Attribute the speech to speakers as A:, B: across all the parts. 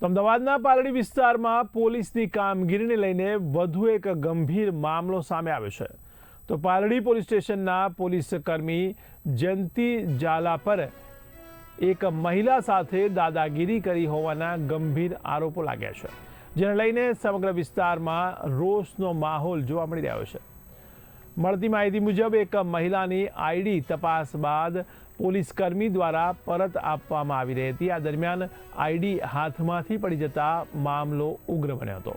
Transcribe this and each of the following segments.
A: તો અમદાવાદના પાલડી વિસ્તારમાં પોલીસની કામગીરીને લઈને વધુ એક ગંભીર મામલો સામે આવ્યો છે. તો પાલડી પોલીસ સ્ટેશનના પોલીસ કર્મી જયંતી ઝાલા પર એક મહિલા સાથે દાદાગીરી કરી હોવાના ગંભીર આરોપો લાગ્યા છે, જેને લઈને સમગ્ર વિસ્તારમાં રોષનો માહોલ જોવા મળી રહ્યો છે. મળતી માહિતી મુજબ એક મહિલાની આઈડી તપાસ બાદ પોલીસકર્મી દ્વારા પરત આપવામાં આવી રહી હતી. આ દરમિયાન આઈડી હાથમાંથી પડી જતા મામલો ઉગ્ર બન્યો હતો.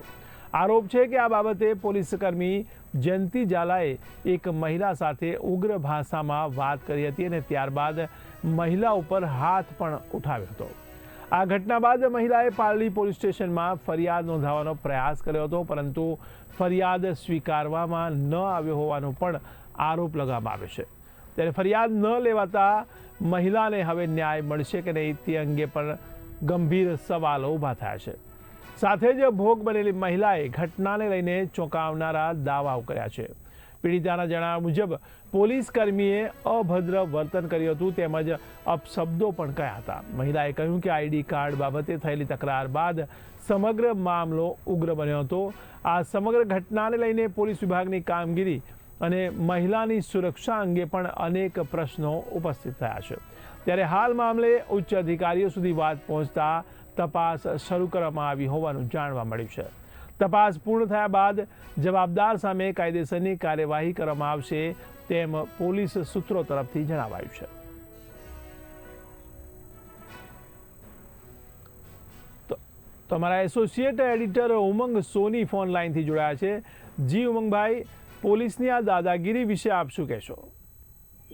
A: આરોપ છે કે આ બાબતે પોલીસ કર્મી જયંતી ઝાલાએ એક મહિલા સાથે ઉગ્ર ભાષામાં વાત કરી હતી અને ત્યારબાદ મહિલા ઉપર હાથ પણ ઉઠાવ્યો હતો. આ ઘટના બાદ મહિલાએ પાલડી પોલીસ સ્ટેશનમાં ફરિયાદ નોંધાવવાનો પ્રયાસ કર્યો હતો, પરંતુ ફરિયાદ સ્વીકારવામાં ન આવ્યો હોવાનો પણ આરોપ લગાવવામાં આવ્યો છે. ત્યારે ફરિયાદ ન લેવાતા મહિલાને હવે ન્યાય મળશે કે નહીં તે અંગે પણ ગંભીર સવાલો ઊભા થયા છે. સાથે જ ભોગ બનેલી મહિલાએ ઘટનાને લઈને ચોંકાવનારા દાવાઓ કર્યા છે. પીડિતાના જણાવ્યા મુજબ, પોલીસ કર્મીએ અભદ્ર વર્તન કર્યું હતું તેમજ અપશબ્દો પણ કહ્યા હતા. મહિલાએ કહ્યું કે આઈડી કાર્ડ બાબતે થયેલી તકરાર બાદ સમગ્ર મામલો ઉગ્ર બન્યો હતો. આ સમગ્ર ઘટનાને લઈને પોલીસ વિભાગની કામગીરી અને મહિલાની સુરક્ષા અંગે પણ અનેક પ્રશ્નો ઉપસ્થિત થયા છે. ત્યારે હાલ મામલે ઉચ્ચ અધિકારીઓ સુધી વાત પહોંચતા તપાસ શરૂ કરવામાં આવી હોવાનું જાણવા મળ્યું છે. તપાસ પૂર્ણ થયા બાદ જવાબદાર સામે કાયદેસરની કાર્યવાહી કરવામાં આવશે તેમ પોલીસ સૂત્રો તરફથી જણાવાયું છે. તો associate editor Umang Soni phone લાઈનથી જોડાયા છે. જી ઉમંગભાઈ, પોલીસની આ દાદાગીરી વિશે આપ શું કહેશો?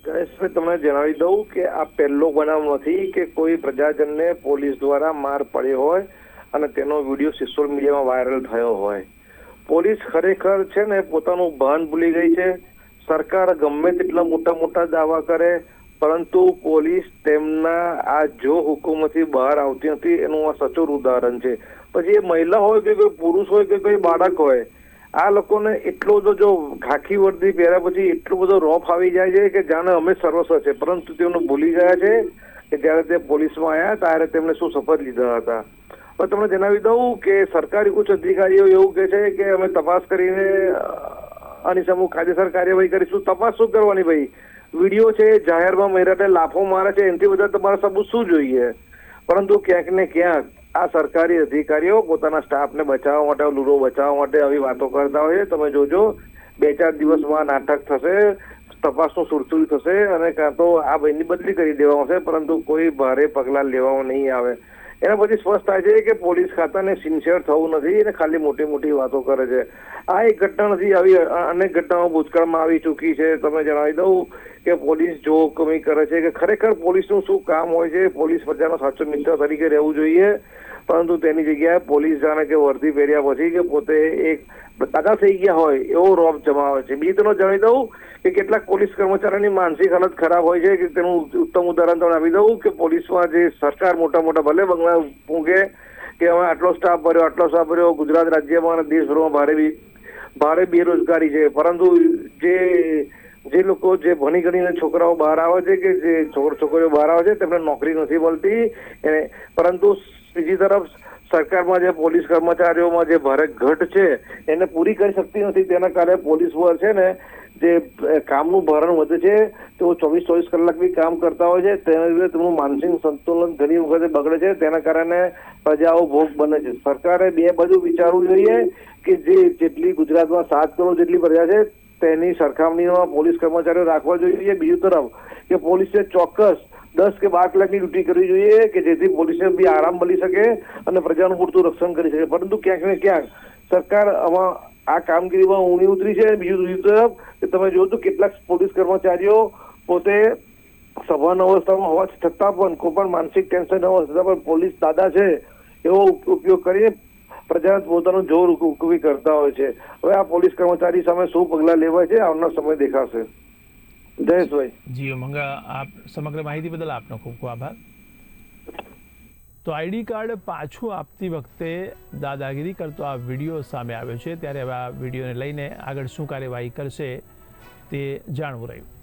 B: ગણેશભાઈ, તમને જણાવી દઉં કે આ પહેલો બનાવ નથી કે કોઈ પ્રજાજનને પોલીસ દ્વારા માર પડ્યો હોય અને તેનો વીડિયો સોશિયલ મીડિયામાં વાયરલ થયો હોય. પોલીસ ખરેખર છે ને, પોતાનું ભાન ભૂલી ગઈ છે. સરકાર ગમે તેટલા મોટા મોટા દાવા કરે, પરંતુ પોલીસ તેમના આ જો હુકુમથી બહાર આવતી નથી, એનું આ સચોટ ઉદાહરણ છે. પછી એ મહિલા હોય કે કોઈ પુરુષ હોય કે કોઈ બાળક હોય, આ લોકોને એટલો બધો જો ખાખી વર્દી પહેર્યા પછી એટલો બધો રોફ આવી જાય છે કે જાણે અમે સર્વસ્વ છે, પરંતુ તેઓને ભૂલી ગયા છે કે જ્યારે તે પોલીસમાં આવ્યા ત્યારે તેમણે શું શપથ લીધા હતા. પણ તમને જણાવી દઉં કે સરકારી ઉચ્ચ અધિકારીઓ એવું કહે છે કે અમે તપાસ કરીને આની સામે કાયદેસર કાર્યવાહી કરીશું. તપાસ શું કરવાની ભાઈ? વીડિયો છે, જાહેરમાં મહિરાટે લાફો મારે છે, એનાથી બધા તમારા સબૂત શું જોઈએ? પરંતુ ક્યાંક ને ક્યાંક આ સરકારી અધિકારીઓ પોતાના સ્ટાફને બચાવવા માટે લૂડો બચાવવા માટે આવી વાતો કરતા હોય તમે જોજો, બે ચાર દિવસમાં નાટક થશે, તપાસનું સુરસુર થશે અને કાં તો આ ભાઈની બદલી કરી દેવામાં આવશે, પરંતુ કોઈ ભારે પગલાં લેવામાં નહીં આવે. એના પછી સ્પષ્ટ થાય છે કે પોલીસ ખાતાને સિન્સિયર થવું નથી અને ખાલી મોટી મોટી વાતો કરે છે. આ એક ઘટના નથી, આવી અનેક ઘટનાઓ ભૂતકાળમાં આવી ચૂકી છે. તમે જણાવી દઉં કે પોલીસ જો કમી કરે છે કે ખરેખર પોલીસનું શું કામ હોય છે? પોલીસ પ્રજાનો સાચો મિત્ર તરીકે રહેવું જોઈએ. પરંતુ તેની જગ્યાએ પોલીસ જાણે કે વર્દી પહેર્યા પછી કે પોતે એક દાદા થઈ ગયા હોય એવો રોપ જમાવે છે. બીજી તમને જણાવી દઉં કે કેટલાક પોલીસ કર્મચારીની માનસિક હાલત ખરાબ હોય છે કે તેનું ઉત્તમ ઉદાહરણ તમને આપી દઉં કે પોલીસમાં જે સરકાર મોટા મોટા ભલે બંગલા ફૂંકે કે અમે આટલો સ્ટાફ ભર્યો, આટલો સ્ટાફ ભર્યો, ગુજરાત રાજ્યમાં અને દેશભરમાં ભારે ભારે બેરોજગારી છે. પરંતુ જે જે લોકો જે ભણી ગણીને છોકરાઓ બહાર આવે છે કે જે છોકર છોકરીઓ બહાર આવે છે, તેમને નોકરી નથી મળતી. એને પરંતુ બીજી તરફ સરકારમાં જે પોલીસ કર્મચારીઓમાં જે ભારે ઘટ છે, એને પૂરી કરી શકતી નથી. તેના કારણે પોલીસ પર છે ને, જે કામનું ભારણ વધે છે, તેઓ ચોવીસ ચોવીસ કલાક બી કામ કરતા હોય છે. તેના લીધે તેમનું માનસિક સંતુલન ઘણી વખતે બગડે છે. તેના કારણે પ્રજાઓ ભોગ બને છે. સરકારે બે બાજુ વિચારવું જોઈએ કે જે જેટલી ગુજરાતમાં સાત કરોડ જેટલી પ્રજા છે તેની સરખામણીમાં પોલીસ કર્મચારીઓ રાખવા જોઈએ. બીજું તરફ કે પોલીસે ચોક્કસ દસ કે બાર કલાકની ડ્યુટી કરવી જોઈએ કે જેથી પોલીસને બી આરામ મળી શકે અને પ્રજાનું પૂરતું રક્ષણ કરી શકે. પરંતુ ક્યાંક ને ક્યાંક સરકાર આમાં આ કામગીરીમાં ઊણી ઉતરી છે. બીજું બીજી તરફ તમે જોયું તો કેટલાક પોલીસ કર્મચારીઓ પોતે સભાન અવસ્થામાં હોવા છતાં પણ કોઈ પણ માનસિક ટેન્શન હોવા છતાં પણ પોલીસ દાદા છે એવો ઉપયોગ કરીને પ્રજાને પોતાનું જોર ઉકવી કરતા હોય છે. હવે આ પોલીસ કર્મચારી સામે શું પગલાં લેવાય છે, આવનાર સમય દેખાશે. જયેશભાઈ.
A: જી મંગા, આપ સમગ્ર માહિતી બદલ આપનો ખૂબ ખૂબ આભાર. તો આઈડી કાર્ડ પાછું આપતી વખતે દાદાગીરી કરતો આ વીડિયો સામે આવ્યો છે. ત્યારે હવે આ વિડીયોને લઈને આગળ શું કાર્યવાહી કરશે તે જાણવું રહ્યું.